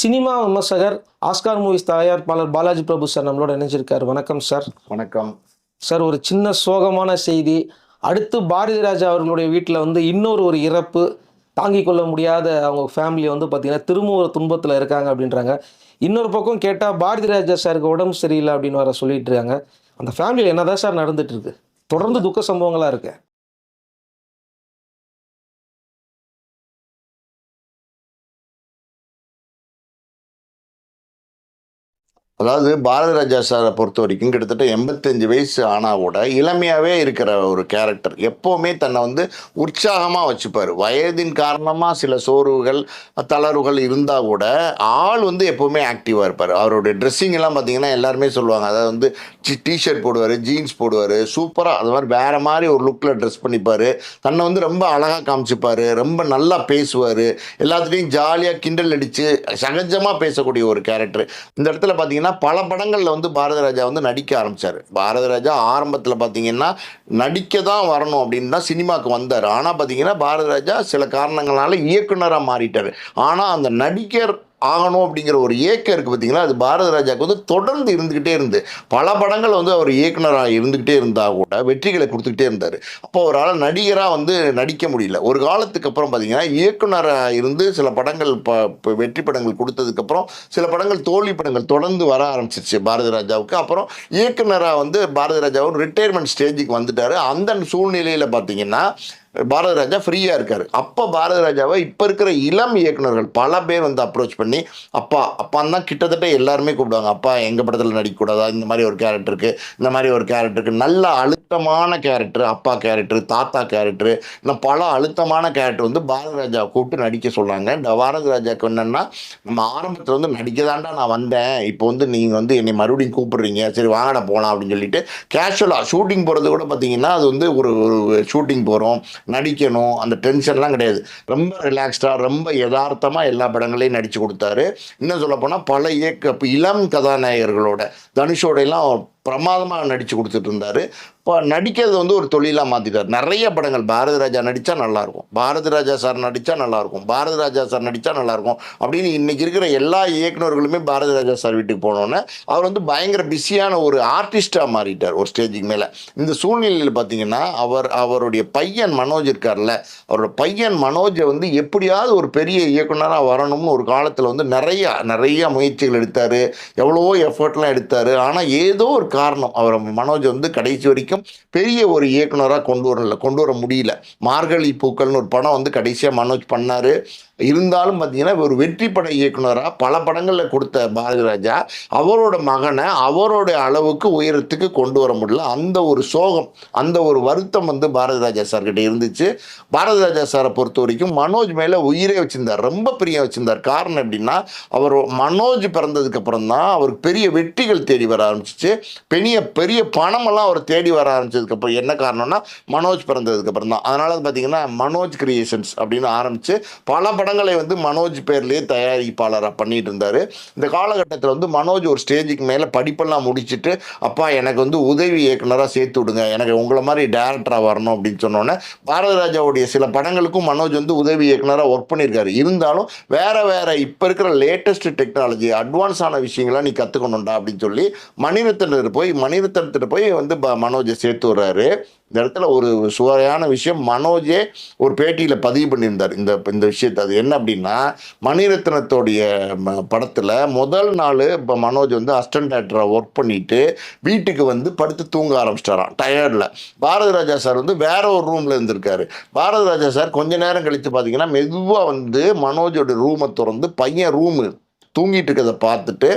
Cinema விமர்சகர் Oscar movies தயாரிப்பாளர் பாலாஜி பிரபு sir நம்மளோட இணைஞ்சிருக்காரு. வணக்கம் சார். வணக்கம். சார் ஒரு சின்ன சோகமான செய்தி. அடுத்து பாரதி ராஜா அவர்களுடைய வீட்டில் வந்து இன்னொரு ஒரு இறப்பு தாங்கிக் கொள்ள முடியாத அவங்க ஃபேமிலி வந்து பார்த்தீங்கன்னா திரும்ப ஒரு துன்பத்தில் இருக்காங்க அப்படின்றாங்க. இன்னொரு பக்கம் கேட்டால் பாரதி ராஜா சாருக்கு உடம்பு சரியில்லை அப்படின்னு வர சொல்லிட்டு இருக்காங்க. அந்த ஃபேமிலியில் என்னதான் சார் நடந்துட்டு இருக்கு? தொடர்ந்து துக்க சம்பவங்களாக இருக்கு? அதாவது பாரதி ராஜா சாரை பொறுத்த வரைக்கும் கிட்டத்தட்ட எண்பத்தஞ்சு வயசு ஆனால் கூட இளமையாகவே இருக்கிற ஒரு கேரக்டர் எப்போவுமே தன்னை வந்து உற்சாகமாக வச்சுப்பார். வயதின் காரணமாக சில சோர்வுகள் தளர்வுகள் இருந்தால் கூட ஆள் வந்து எப்போவுமே ஆக்டிவாக இருப்பார். அவருடைய ட்ரெஸ்ஸிங் எல்லாம் பார்த்தீங்கன்னா எல்லாருமே சொல்லுவாங்க. அதாவது வந்து டிஷர்ட் போடுவார் ஜீன்ஸ் போடுவார். சூப்பராக அது மாதிரி வேறு மாதிரி ஒரு லுக்கில் ட்ரெஸ் பண்ணிப்பார். தன்னை வந்து ரொம்ப அழகாக காமிச்சுப்பார். ரொம்ப நல்லா பேசுவார். எல்லாத்துலேயும் ஜாலியாக கிண்டல் அடித்து சகஜமாக பேசக்கூடிய ஒரு கேரக்டர் இந்த இடத்துல பார்த்தீங்கன்னா பல படங்களில் வந்து பாரதராஜா வந்து நடிக்க ஆரம்பித்தார் பாரதராஜா ஆரம்பத்தில் பார்த்தீங்கன்னா நடிக்க தான் வரணும் அப்படின்னு தான் சினிமாவுக்கு வந்தார். ஆனால் பார்த்தீங்கன்னா பாரதி ராஜா சில காரணங்களால இயக்குனராக மாறிட்டார். ஆனால் அந்த நடிகர் ஆகணும் அப்படிங்கிற ஒரு ஏக்கம் இருக்குது பார்த்தீங்களா? அது பாரத ராஜாவுக்கு வந்து தொடர்ந்து இருந்துக்கிட்டே இருந்து பல படங்கள் வந்து அவர் இயக்குனராக இருந்துக்கிட்டே இருந்தால் கூட வெற்றிகளை கொடுத்துக்கிட்டே இருந்தார். அப்போ அவரால் நடிகராக வந்து நடிக்க முடியல. ஒரு காலத்துக்கு அப்புறம் பார்த்தீங்கன்னா இயக்குனராக இருந்து சில படங்கள் ப வெற்றி படங்கள் கொடுத்ததுக்கப்புறம் சில படங்கள் தோல்வி படங்கள் தொடர்ந்து வர ஆரம்பிச்சிருச்சு பாரத ராஜாவுக்கு. அப்புறம் இயக்குனராக வந்து பாரத ராஜாவும் ரிட்டையர்மெண்ட் ஸ்டேஜுக்கு வந்துட்டார். அந்த சூழ்நிலையில் பார்த்தீங்கன்னா பாரத ராஜா ஃப்ரீயாக இருக்கார். அப்போ பாரத ராஜாவை இப்போ இருக்கிற இளம் இயக்குனர்கள் பல பேர் வந்து அப்ரோச் பண்ணி அப்பா அப்பான்னு தான் கிட்டத்தட்ட எல்லாருமே கூப்பிடுவாங்க. அப்பா எங்கள் படத்தில் நடிக்கக்கூடாதா? இந்த மாதிரி ஒரு கேரக்டருக்கு இந்த மாதிரி ஒரு கேரக்டருக்கு நல்ல அழுத்தமான கேரக்டர் அப்பா கேரக்டர் தாத்தா கேரக்டர் இன்னும் பல அழுத்தமான கேரக்டர் வந்து பாரத ராஜா கூப்பிட்டு நடிக்க சொல்கிறாங்க இந்த பாரத ராஜாவுக்கு என்னென்னா நம்ம ஆரம்பத்தில் வந்து நடிக்க தாண்டா நான் வந்தேன். இப்போ வந்து நீங்கள் வந்து என்னை மறுபடியும் கூப்பிடுறீங்க. சரி வாங்கடா போகலாம் அப்படின்னு சொல்லிட்டு கேஷுவலாக ஷூட்டிங் போகிறது கூட பார்த்தீங்கன்னா அது வந்து ஒரு ஒரு ஷூட்டிங் போகிறோம் நடிக்கணும் அந்த டென்ஷன்லாம் கிடையாது. ரொம்ப ரிலாக்ஸ்டாக ரொம்ப யதார்த்தமாக எல்லா படங்களையும் நடித்து கொடுத்தாரு. இன்னும் சொல்லப்போனால் பல இயக்க இளம் கதாநாயகர்களோட தனுஷோடையெல்லாம் பிரமாதமாக நடித்து கொடுத்துட்டு இருந்தார். இப்போ நடிக்கிறது வந்து ஒரு தொழிலாக மாற்றிட்டார் நிறைய படங்கள் பாரதி ராஜா நடித்தா நல்லாயிருக்கும் பாரதி ராஜா சார் நடித்தா நல்லாயிருக்கும் பாரதி ராஜா சார் நடித்தா நல்லாயிருக்கும் அப்படின்னு இன்றைக்கி இருக்கிற எல்லா இயக்குனர்களுமே பாரதி ராஜா சார் வீட்டுக்கு போனோன்னே அவர் வந்து பயங்கர பிஸியான ஒரு ஆர்டிஸ்ட்டாக மாறிட்டார் ஒரு ஸ்டேஜுக்கு மேலே. இந்த சூழ்நிலையில் பார்த்தீங்கன்னா அவர் அவருடைய பையன் மனோஜ் இருக்கார்ல அவரோட பையன் மனோஜை வந்து எப்படியாவது ஒரு பெரிய இயக்குனராக வரணும்னு ஒரு காலத்தில் வந்து நிறைய நிறைய முயற்சிகள் எடுத்தார். எவ்வளவோ எஃபர்ட்லாம் எடுத்தார். ஆனால் ஏதோ ஒரு காரணம் அவர் மனோஜ் வந்து கடைசி வரைக்கும் பெரிய ஒரு இயக்குனராக கொண்டு வரல கொண்டு வர முடியல. மார்கழி பூக்கள்னு ஒரு படம் வந்து கடைசியாக மனோஜ் பண்ணார். இருந்தாலும் பார்த்தீங்கன்னா ஒரு வெற்றி பட இயக்குனராக பல படங்களில் கொடுத்த பாரதி ராஜா அவரோட மகனை அவரோட அளவுக்கு உயரத்துக்கு கொண்டு வர முடியல. அந்த ஒரு சோகம் அந்த ஒரு வருத்தம் வந்து பாரதிராஜா சார்கிட்ட இருந்துச்சு. பாரதி ராஜா சாரை பொறுத்த வரைக்கும் மனோஜ் மேலே உயிரே வச்சிருந்தார். ரொம்ப பிரியம் வச்சிருந்தார். காரணம் எப்படின்னா அவர் மனோஜ் பிறந்ததுக்கப்புறம் தான் அவருக்கு பெரிய வெற்றிகள் தேடி வர ஆரம்பிச்சிச்சு. பெரிய பெரிய பணமெல்லாம் அவர் தேடி வர ஆரம்பிச்சதுக்கப்புறம் என்ன காரணம்னா மனோஜ் பிறந்ததுக்கப்புறம் தான். அதனால் பார்த்தீங்கன்னா மனோஜ் கிரியேஷன்ஸ் அப்படின்னு ஆரம்பித்து பல படம் படங்களை வந்து மனோஜ் பேர்லேயே தயாரிப்பாளராக பண்ணிட்டு இருந்தார். இந்த காலகட்டத்தில் வந்து மனோஜ் ஒரு ஸ்டேஜுக்கு மேலே படிப்பெல்லாம் முடிச்சுட்டு அப்பா எனக்கு வந்து உதவி இயக்குனராக சேர்த்து விடுங்க. எனக்கு உங்களை மாதிரி டேரக்டராக வரணும் அப்படின்னு சொன்னோன்னே பாரதராஜாவுடைய சில படங்களுக்கும் மனோஜ் வந்து உதவி இயக்குனராக ஒர்க் பண்ணியிருக்காரு. இருந்தாலும் வேறு வேறு இப்போ இருக்கிற லேட்டஸ்ட் டெக்னாலஜி அட்வான்ஸான விஷயங்களை நீ கற்றுக்கணும்டா அப்படின்னு சொல்லி மணிரத்னர் போய் மணிரத்னத்திட்ட போய் வந்து ப- மனோஜை சேர்த்து விட்றாரு. இந்த இடத்துல ஒரு சுவையான விஷயம். மனோஜே ஒரு பேட்டியில் பதிவு பண்ணியிருந்தார். இந்த இந்த விஷயத்தை. அது என்ன அப்படின்னா மணிரத்னத்தோடைய படத்தில் முதல் நாள் இப்போ மனோஜ் வந்து அஸ்டன்ட் டேரக்டராக ஒர்க் பண்ணிட்டு வீட்டுக்கு வந்து படுத்து தூங்க ஆரம்பிச்சிட்டாராம். டயர்டில் பாரதி ராஜா சார் வந்து வேற ஒரு ரூமில் இருந்திருக்காரு. பாரதி ராஜா சார் கொஞ்ச நேரம் கழித்து பார்த்தீங்கன்னா மெதுவாக வந்து மனோஜோட ரூமை திறந்து பையன் ரூமு தூங்கிட்டு இருக்கிறத பார்த்துட்டு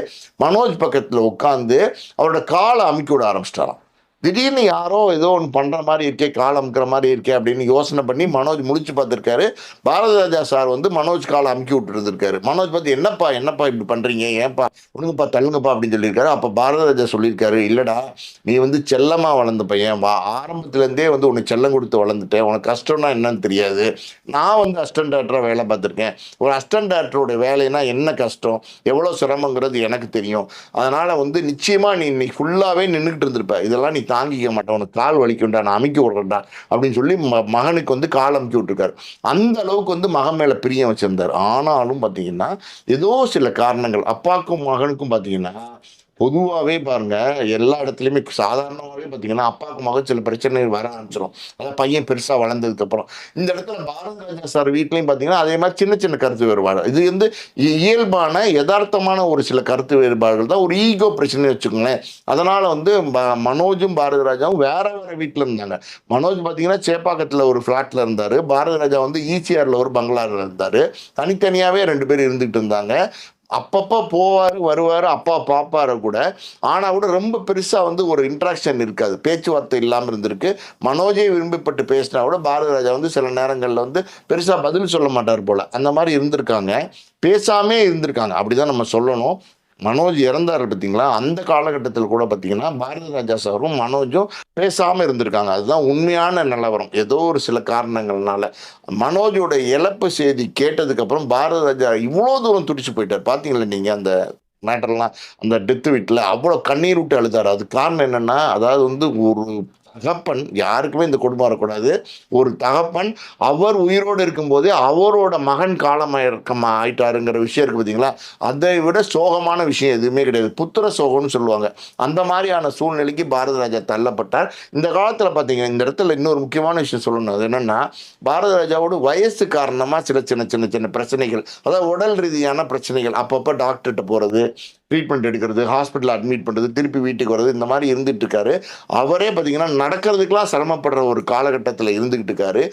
மனோஜ் பக்கத்தில் உட்காந்து அவரோட காலை அமுக்கி விட ஆரம்பிச்சிட்டாராம். திடீர்னு யாரோ ஏதோ ஒன்று பண்ணுற மாதிரி இருக்கே கால் அமுக்கிற மாதிரி இருக்கே அப்படின்னு யோசனை பண்ணி மனோஜ் முடிச்சு பார்த்துருக்காரு. பாரத ராஜா சார் வந்து மனோஜ் காலை அமுக்கி விட்டுருந்துருக்காரு. மனோஜ் பார்த்து என்னப்பா என்னப்பா இப்படி பண்ணுறீங்க ஏன்ப்பா ஒழுங்குப்பா தள்ளுங்கப்பா அப்படின்னு சொல்லியிருக்காரு. அப்போ பாரத ராஜா சொல்லியிருக்காரு இல்லைடா நீ வந்து செல்லமாக வளர்ந்த பையன். வா ஆரம்பத்துலேருந்தே வந்து உனக்கு செல்லம் கொடுத்து வளர்ந்துட்டேன். உனக்கு கஷ்டம்னா என்னன்னு தெரியாது. நான் வந்து அஸ்டன் டேரக்டராக வேலை பார்த்துருக்கேன். ஒரு அஸ்டன் டேரக்டரோட வேலைனா என்ன கஷ்டம்? எவ்வளோ சிரமங்கிறது எனக்கு தெரியும். அதனால் வந்து நிச்சயமாக நீ இன்னைக்கு ஃபுல்லாகவே நின்றுக்கிட்டு இருந்திருப்ப. இதெல்லாம் நீ தாங்கிக்க மாட்டேன் உனக்கு கால் வலிக்கும்டா நான் அமைக்க விடுறேன்டா அப்படின்னு சொல்லி ம மகனுக்கு வந்து கால் அமுச்சு விட்டுருக்காரு. அந்த அளவுக்கு வந்து மகன் மேலே பிரியம் வச்சிருந்தார். ஆனாலும் பார்த்தீங்கன்னா ஏதோ சில காரணங்கள் அப்பாவுக்கும் மகனுக்கும் பார்த்தீங்கன்னா பொதுவாகவே பாருங்க எல்லா இடத்துலையுமே சாதாரணமாகவே பார்த்தீங்கன்னா அப்பாவுக்கு மகன் சில பிரச்சனை வர ஆரம்பிச்சிடும் அதான் பையன் பெருசாக வளர்ந்ததுக்கு அப்புறம். இந்த இடத்துல பாரத ராஜா சார் வீட்லையும் பார்த்தீங்கன்னா அதே மாதிரி சின்ன சின்ன கருத்து வேறுபாடு. இது வந்து இயல்பான யதார்த்தமான ஒரு சில கருத்து வேறுபாடுகள் தான் ஒரு ஈகோ பிரச்சனை வச்சுக்கோங்களேன். அதனால வந்து மனோஜும் பாரத ராஜாவும் வேற வேற வீட்டில் இருந்தாங்க. மனோஜ் பார்த்தீங்கன்னா சேப்பாக்கத்தில் ஒரு ஃப்ளாட்டில் இருந்தார். பாரதிராஜா வந்து ஈசிஆரில் ஒரு பங்களாவில் இருந்தார். தனித்தனியாகவே ரெண்டு பேர் இருந்துகிட்டு இருந்தாங்க. அப்பப்போ போவார் வருவார் அப்பா பார்ப்பாரு கூட. ஆனால் கூட ரொம்ப பெருசாக வந்து ஒரு இன்ட்ராக்ஷன் இருக்காது. பேச்சுவார்த்தை இல்லாமல் இருந்திருக்கு. மனோஜே விரும்பப்பட்டு பேசினா கூட பாரத ராஜா வந்து சில நேரங்களில் வந்து பெருசாக பதில் சொல்ல மாட்டார் போல். அந்த மாதிரி இருந்திருக்காங்க. பேசாமே இருந்திருக்காங்க. அப்படி தான் நம்ம சொல்லணும். மனோஜ் இறந்தார் பார்த்தீங்களா? அந்த காலகட்டத்தில் கூட பார்த்தீங்கன்னா பாரத ராஜா சாரும் மனோஜும் பேசாமல் இருந்திருக்காங்க. அதுதான் உண்மையான நிலவரம். ஏதோ ஒரு சில காரணங்கள்னால மனோஜோட இழப்பு செய்தி கேட்டதுக்கப்புறம் பாரத ராஜா இவ்வளோ தூரம் துடிச்சு போயிட்டார். பார்த்தீங்களா நீங்கள் அந்த மேட்டர்லாம் அந்த டெத்து வீட்டில் அவ்வளோ கண்ணீர் விட்டு அழுதார். அது காரணம் என்னென்னா அதாவது வந்து ஒரு தகப்பன் யாருக்குமே இந்த குடும்பம் வரக்கூடாது. ஒரு தகப்பன் அவர் உயிரோடு இருக்கும்போதே அவரோட மகன் காலமாயிருக்கமா ஆயிட்டாருங்கிற விஷயம் இருக்குது பார்த்தீங்களா அதை விட சோகமான விஷயம் எதுவுமே கிடையாது. புத்திர சோகம்னு சொல்லுவாங்க. அந்த மாதிரியான சூழ்நிலைக்கு பாரத ராஜா தள்ளப்பட்டார். இந்த காலத்தில் பார்த்தீங்கன்னா இந்த இடத்துல இன்னொரு முக்கியமான விஷயம் சொல்லணும். அது என்னென்னா பாரத ராஜாவோட வயசு காரணமாக சில சின்ன சின்ன சின்ன பிரச்சனைகள் அதாவது உடல் ரீதியான பிரச்சனைகள் அப்பப்போ டாக்டர்கிட்ட போகிறது ட்ரீட்மெண்ட் எடுக்கிறது ஹாஸ்பிட்டலில் அட்மிட் பண்ணுறது திருப்பி வீட்டுக்கு வர்றது இந்த மாதிரி இருந்துகிட்டு இருக்காரு அவரே பார்த்தீங்கன்னா நடக்கிறதுக்கெல்லாம் சிரமப்படுற ஒரு காலகட்டத்தில் இருந்துக்கிட்டு இருக்காரு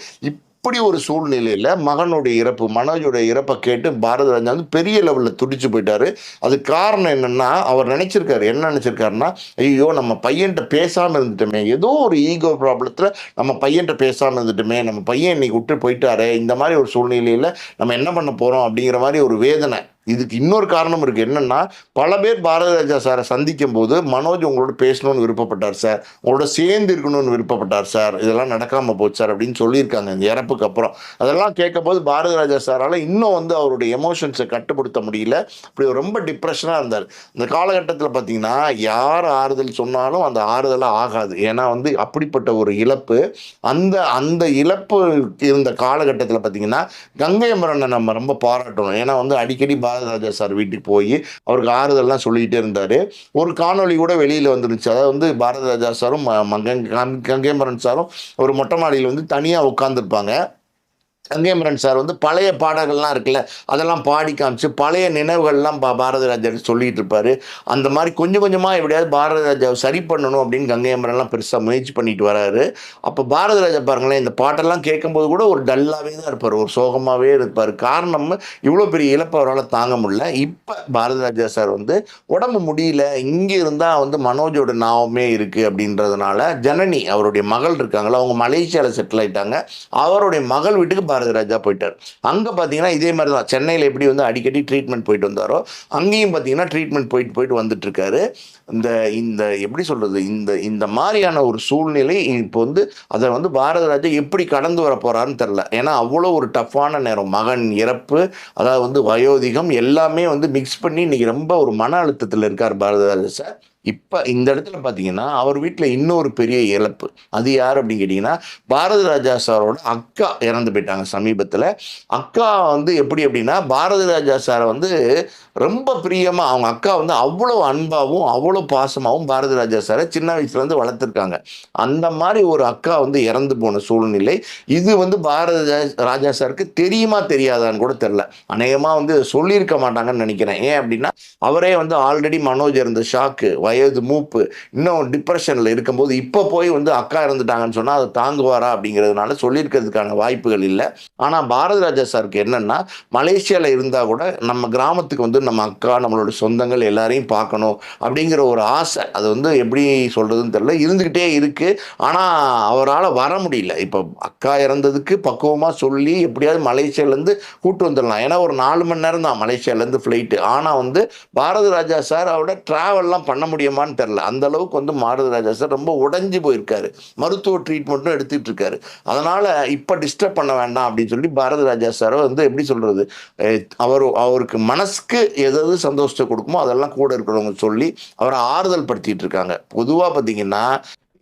இப்படி ஒரு சூழ்நிலையில் மகனுடைய இறப்பு மனோஜுடைய இறப்பை கேட்டு பாரத ராஜா வந்து பெரிய லெவலில் துடிச்சு போயிட்டாரு. அது காரணம் என்னன்னா அவர் நினச்சிருக்காரு. என்ன நினச்சிருக்காருன்னா ஐயோ நம்ம பையன்கிட்ட பேசாமல் இருந்துட்டோமே. ஏதோ ஒரு ஈகோ ப்ராப்ளத்தில் நம்ம பையன்கிட்ட பேசாமல் இருந்துட்டோமே. நம்ம பையன் இன்னைக்கு விட்டு போயிட்டாரே. இந்த மாதிரி ஒரு சூழ்நிலையில் நம்ம என்ன பண்ண போகிறோம் அப்படிங்கிற மாதிரி ஒரு வேதனை இதுக்கு இன்னொரு காரணம் இருக்குது என்னென்னா பல பேர் பாரத ராஜா சாரை சந்திக்கும் போது மனோஜ் உங்களோட பேசணும்னு விருப்பப்பட்டார் சார். உங்களோட சேர்ந்து இருக்கணும்னு விருப்பப்பட்டார் சார். இதெல்லாம் நடக்காமல் போச்சு சார் அப்படின்னு சொல்லியிருக்காங்க இந்த இறப்புக்கு அப்புறம். அதெல்லாம் கேட்கும் போது பாரத ராஜா சாரால் இன்னும் வந்து அவருடைய எமோஷன்ஸை கட்டுப்படுத்த முடியல. அப்படி ரொம்ப டிப்ரெஷனாக இருந்தார். இந்த காலகட்டத்தில் பார்த்தீங்கன்னா யார் ஆறுதல் சொன்னாலும் அந்த ஆறுதலாக ஆகாது. ஏன்னா வந்து அப்படிப்பட்ட ஒரு இழப்பு அந்த அந்த இழப்பு இருந்த காலகட்டத்தில் பார்த்தீங்கன்னா கங்கை அமரனை நம்ம ரொம்ப பாராட்டணும். ஏன்னா வந்து அடிக்கடி பாரதராஜா சார் வீட்டுக்கு போய் அவருக்கு ஆறுதல்லாம் சொல்லிக்கிட்டே இருந்தார். ஒரு காணொளி கூட வெளியில் வந்துருந்துச்சு அதாவது வந்து பாரத ராஜா சாரும் ம- சாரும் ஒரு மொட்டை மாடியில் வந்து தனியாக உட்காந்துருப்பாங்க கங்கைமரன் சார் வந்து பழைய பாடல்கள்லாம் இருக்குல்ல அதெல்லாம் பாடி காமிச்சு பழைய நினைவுகள்லாம் பா பாரத ராஜா சொல்லிகிட்டு இருப்பார் அந்த மாதிரி கொஞ்சம் கொஞ்சமாக எப்படியாவது பாரத ராஜாவை சரி பண்ணணும் அப்படின்னு கங்கைமரன்லாம் பெருசாக முயற்சி பண்ணிட்டு வராரு. அப்போ பாரத ராஜா பாருங்களேன் இந்த பாட்டெல்லாம் கேட்கும்போது கூட ஒரு டல்லாகவே தான் இருப்பார் ஒரு சோகமாகவே இருப்பார். காரணம் இவ்வளோ பெரிய இழப்பை அவரால் தாங்க முடியல. இப்போ பாரத ராஜா சார் வந்து உடம்பு முடியல இங்கே இருந்தால் வந்து மனோஜோட நாவமே இருக்குது அப்படின்றதுனால ஜனனி அவருடைய மகள் இருக்காங்களா அவங்க மலேசியாவில் செட்டில் ஆயிட்டாங்க. அவருடைய மகள் வீட்டுக்கு பாரத ராஜா போயிட்டார். அங்கே பார்த்தீங்கன்னா இதே மாதிரி தான் சென்னையில் எப்படி வந்து அடிக்கடி ட்ரீட்மெண்ட் போயிட்டு வந்தாரோ அங்கேயும் பார்த்தீங்கன்னா ட்ரீட்மெண்ட் போயிட்டு போயிட்டு வந்துட்டுருக்காரு. இந்த இந்த எப்படி சொல்கிறது இந்த இந்த மாதிரியான ஒரு சூழ்நிலை இப்போ வந்து அதை வந்து பாரத ராஜா எப்படி கடந்து வர போகிறான்னு தெரில ஏன்னா அவ்வளோ ஒரு டஃப்பான நேரம். மகன் இறப்பு அதாவது வந்து வயோதிகம் எல்லாமே வந்து மிக்ஸ் பண்ணி இன்னைக்கு ரொம்ப ஒரு மன அழுத்தத்தில் இருக்கார் பாரதராஜா சார். இப்போ இந்த இடத்துல பார்த்தீங்கன்னா அவர் வீட்டில் இன்னொரு பெரிய இழப்பு. அது யார் அப்படின்னு கேட்டிங்கன்னா பாரதி ராஜா சாரோட அக்கா இறந்து போயிட்டாங்க சமீபத்தில். அக்கா வந்து எப்படி அப்படின்னா பாரதி ராஜா சாரை வந்து ரொம்ப பிரியமாக அவங்க அக்கா வந்து அவ்வளோ அன்பாகவும் அவ்வளோ பாசமாகவும் பாரதி ராஜா சாரை சின்ன வயசுலேருந்து வளர்த்துருக்காங்க. அந்த மாதிரி ஒரு அக்கா வந்து இறந்து போன சூழ்நிலை இது வந்து பாரத ராஜா சாருக்கு தெரியுமா தெரியாதான்னு கூட தெரில அநேகமாக வந்து சொல்லியிருக்க மாட்டாங்கன்னு நினைக்கிறேன். ஏன் அப்படின்னா அவரே வந்து ஆல்ரெடி மனோஜ் இருந்த ஷாக்கு வயது மூப்பு இன்னும் டிப்ரெஷனில் இருக்கும்போது இப்போ போய் வந்து அக்கா இறந்துட்டாங்கன்னு சொன்னால் அதை தாங்குவாரா அப்படிங்கிறதுனால சொல்லியிருக்கிறதுக்கான வாய்ப்புகள் இல்லை. ஆனால் பாரத ராஜா சாருக்கு என்னென்னா மலேசியாவில் இருந்தால் கூட நம்ம கிராமத்துக்கு வந்து நம்ம அக்கா நம்மளோட சொந்தங்கள் எல்லாரையும் பார்க்கணும் அப்படிங்கிற ஒரு ஆசை. அது வந்து எப்படி சொல்கிறதுன்னு தெரியல. இருந்துக்கிட்டே இருக்குது ஆனால் அவரால் வர முடியல. இப்போ அக்கா இறந்ததுக்கு பக்குவமாக சொல்லி எப்படியாவது மலேசியாலேருந்து கூட்டு வந்துடலாம். ஏன்னா ஒரு நாலு மணி நேரம் தான் மலேசியாலேருந்து ஃப்ளைட்டு ஆனால் வந்து பாரத ராஜா சார் அவரோட ட்ராவல்லாம் பண்ண முடியுமான்னு தெரில அந்த அளவுக்கு வந்து பாரத ராஜா சார் ரொம்ப உடஞ்சி போயிருக்காரு. மருத்துவ ட்ரீட்மெண்ட்டும் எடுத்துட்டு இருக்காரு அதனால இப்போ டிஸ்டர்ப் பண்ண வேண்டாம் அப்படின்னு சொல்லி பாரத ராஜா சாரை வந்து எப்படி சொல்றது? அவர் அவருக்கு மனசுக்கு எதாவது சந்தோஷத்தை கொடுக்குமோ அதெல்லாம் கூட இருக்கிறவங்க சொல்லி அவரை ஆறுதல் படுத்திட்டு இருக்காங்க. பொதுவாக பார்த்தீங்கன்னா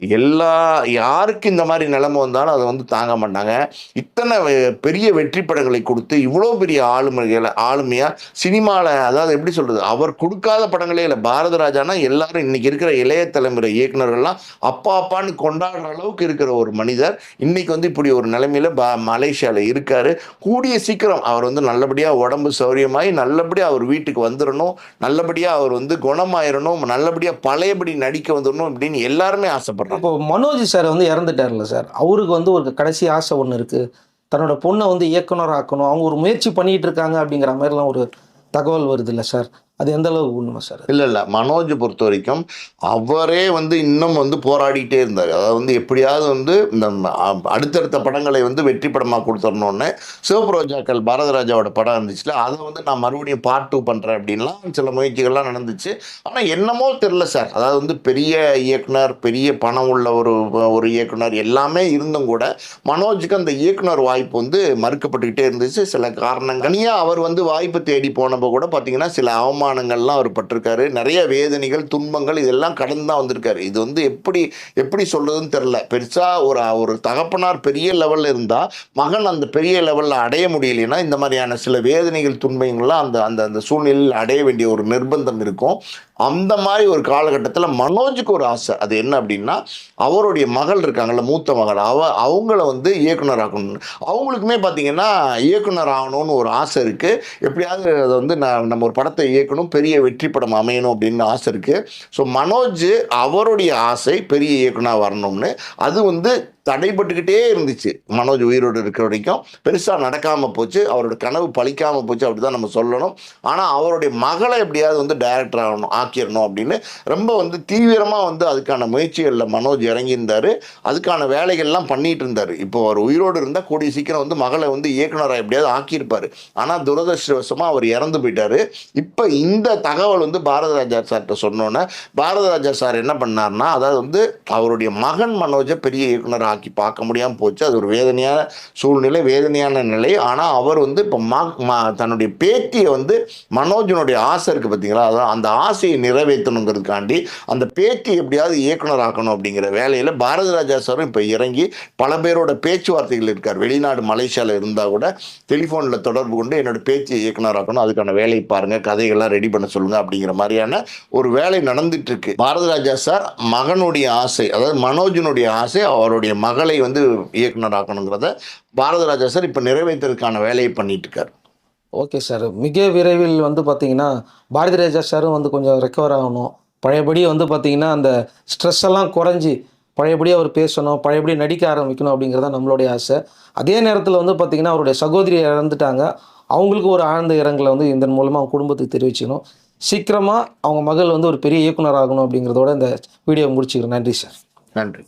எல்லா யாருக்கு இந்த மாதிரி நிலைமை வந்தாலும் அதை வந்து தாங்க மாட்டாங்க. இத்தனை வெ- பெரிய வெற்றி படங்களை கொடுத்து இவ்வளோ பெரிய ஆளுமைகளை ஆளுமையாக சினிமாவில் அதாவது எப்படி சொல்கிறது அவர் கொடுக்காத படங்களே இல்லை. பாரத ராஜானா எல்லாரும் இன்றைக்கி இருக்கிற இளைய தலைமுறை இயக்குனர்கள்லாம் அப்பா அப்பான்னு கொண்டாடுற அளவுக்கு இருக்கிற ஒரு மனிதர். இன்றைக்கி வந்து இப்படி ஒரு நிலைமையில் பா மலேசியாவில் இருக்கார். கூடிய சீக்கிரம் அவர் வந்து நல்லபடியாக உடம்பு சௌரியமாகி நல்லபடியாக அவர் வீட்டுக்கு வந்துடணும் நல்லபடியாக அவர் வந்து குணமாயிரணும் நல்லபடியாக பழையபடி நடிக்க வந்துடணும் அப்படின்னு எல்லாருமே ஆசைப்படுறாங்க. அப்போ மனோஜ் சார் வந்து இறந்துட்டார்ல சார். அவருக்கு வந்து ஒரு கடைசி ஆசை ஒன்று இருக்குது தன்னோட பொண்ணை வந்து இயக்குனர் ஆக்கணும் அவங்க ஒரு முயற்சி பண்ணிட்டு இருக்காங்க அப்படிங்கிற மாதிரிலாம் ஒரு தகவல் வருது இல்லை சார். அது எந்த அளவுக்கு உண்மை சார் இல்லை இல்லை. மனோஜ் பொறுத்த வரைக்கும் அவரே வந்து இன்னும் வந்து போராடிட்டே இருந்தார். அதாவது வந்து எப்படியாவது வந்து இந்த அடுத்தடுத்த படங்களை வந்து வெற்றி படமாக கொடுத்துடணுன்னு சிவப்பு ரோஜாக்கள் பாரதராஜாவோட படம் இருந்துச்சுல அதை வந்து நான் மறுபடியும் பார்ட் டூ பண்ணுறேன் அப்படின்லாம் சில முயற்சிகள்லாம் நடந்துச்சு. ஆனால் என்னமோ தெரில சார். அதாவது வந்து பெரிய இயக்குனர் பெரிய பணம் உள்ள ஒரு ஒரு இயக்குனர் எல்லாமே இருந்தும் கூட மனோஜுக்கு அந்த இயக்குனர் வாய்ப்பு வந்து மறுக்கப்பட்டுக்கிட்டே இருந்துச்சு. சில காரணங்கள் தனியாக அவர் வந்து வாய்ப்பு தேடி போனப்போ கூட பார்த்தீங்கன்னா சில அவமான அவமானங்கள்லாம் அவர் பட்டிருக்காரு. நிறைய வேதனைகள் துன்பங்கள் இதெல்லாம் கடந்து தான் வந்திருக்காரு. இது வந்து எப்படி எப்படி சொல்கிறதுன்னு தெரில பெருசாக ஒரு ஒரு தகப்பனார் பெரிய லெவலில் இருந்தால் மகன் அந்த பெரிய லெவலில் அடைய முடியலைன்னா இந்த மாதிரியான சில வேதனைகள் துன்பங்கள்லாம் அந்த அந்த அந்த சூழ்நிலையில் அடைய வேண்டிய ஒரு நிர்பந்தம் இருக்கும். அந்த மாதிரி ஒரு காலகட்டத்தில் மனோஜுக்கு ஒரு ஆசை. அது என்ன அப்படின்னா அவருடைய மகள் இருக்காங்கள்ல மூத்த மகள். அவ அவங்கள வந்து இயக்குனர் ஆகணும்னு அவங்களுக்குமே பார்த்தீங்கன்னா இயக்குனர் ஆகணும்னு ஒரு ஆசை இருக்குது எப்படியாவது அதை வந்து நான் நம்ம ஒரு படத்தை இயக்கணும். பெரிய வெற்றி படம் அமையணும் அப்படின்னு ஆசை இருக்குது ஸோ மனோஜ் அவருடைய ஆசை பெரிய இயக்குனர் வரணும்னு. அது வந்து தடைப்பட்டுக்கிட்டே இருந்துச்சு. மனோஜ் உயிரோடு இருக்கிற வரைக்கும். பெருசாக நடக்காமல் போச்சு. அவரோட கனவு பழிக்காமல் போச்சு அப்படி தான் நம்ம சொல்லணும். ஆனால் அவருடைய மகளை எப்படியாவது வந்து டைரக்டர் ஆகணும் ஆக்கிடணும் அப்படின்னு ரொம்ப வந்து தீவிரமாக வந்து அதுக்கான முயற்சிகளில் மனோஜ் இறங்கியிருந்தார். அதுக்கான வேலைகள்லாம் பண்ணிகிட்டு இருந்தார் இப்போ அவர் உயிரோடு இருந்தால் கூடிய சீக்கிரம் வந்து மகளை வந்து இயக்குனராக எப்படியாவது ஆக்கியிருப்பார். ஆனால் துரதிருஷ்டவசமாக அவர் இறந்து போயிட்டார். இப்போ இந்த தகவல் வந்து பாரத ராஜா சார்கிட்ட சொன்னோன்னே பாரத ராஜா சார் என்ன பண்ணார்னா அதாவது வந்து அவருடைய மகன் மனோஜை பெரிய இயக்குனர் ஆக்கி பார்க்க முடியாமல் போச்சு. அது ஒரு வேதனையான சூழ்நிலை வேதனையான நிலை. ஆனால் அவர் வந்து இப்போ மா தன்னுடைய பேத்தியை வந்து மனோஜனுடைய ஆசை இருக்குது பார்த்தீங்களா அதான் அந்த ஆசையை நிறைவேற்றணுங்கிறதுக்காண்டி அந்த பேத்தி எப்படியாவது இயக்குனர் ஆக்கணும் அப்படிங்கிற வேலையில் பாரத ராஜா சாரும் இப்போ இறங்கி பல பேரோட பேச்சுவார்த்தைகள் இருக்கார். வெளிநாடு மலேசியாவில் இருந்தால் கூட டெலிஃபோனில் தொடர்பு கொண்டு என்னோட பேச்சியை இயக்குனர் ஆக்கணும் அதுக்கான வேலையை பாருங்கள் கதைகள்லாம் ரெடி பண்ண சொல்லுங்கள் அப்படிங்கிற மாதிரியான ஒரு வேலை நடந்துட்டு இருக்கு. பாரத ராஜா சார் மகனுடைய ஆசை அதாவது மனோஜனுடைய ஆசை அவருடைய மகளை வந்து இயக்குனர் ஆக்கணுங்கிறத பாரத ராஜா சார் இப்போ நிறைவேற்றுறதுக்கான வேலையை பண்ணிட்டு இருக்காரு ஓகே சார். மிக விரைவில் வந்து பார்த்தீங்கன்னா பாரதி ராஜா சாரும் வந்து கொஞ்சம் ரெக்கவர் ஆகணும். பழையபடி வந்து பார்த்தீங்கன்னா அந்த ஸ்ட்ரெஸ் எல்லாம் குறைஞ்சி பழையபடி அவர் பேசணும் பழையபடி நடிக்க ஆரம்பிக்கணும் அப்படிங்கிறத நம்மளுடைய ஆசை. அதே நேரத்தில் வந்து பார்த்தீங்கன்னா அவருடைய சகோதரி இறந்துட்டாங்க அவங்களுக்கு ஒரு ஆழ்ந்த இரங்கலை வந்து இதன் மூலமாக அவங்க குடும்பத்துக்கு தெரிவிச்சுக்கணும். சீக்கிரமாக அவங்க மகள் வந்து ஒரு பெரிய இயக்குனர் ஆகணும் அப்படிங்கிறதோட இந்த வீடியோ முடிச்சுக்கிறேன். நன்றி சார். நன்றி.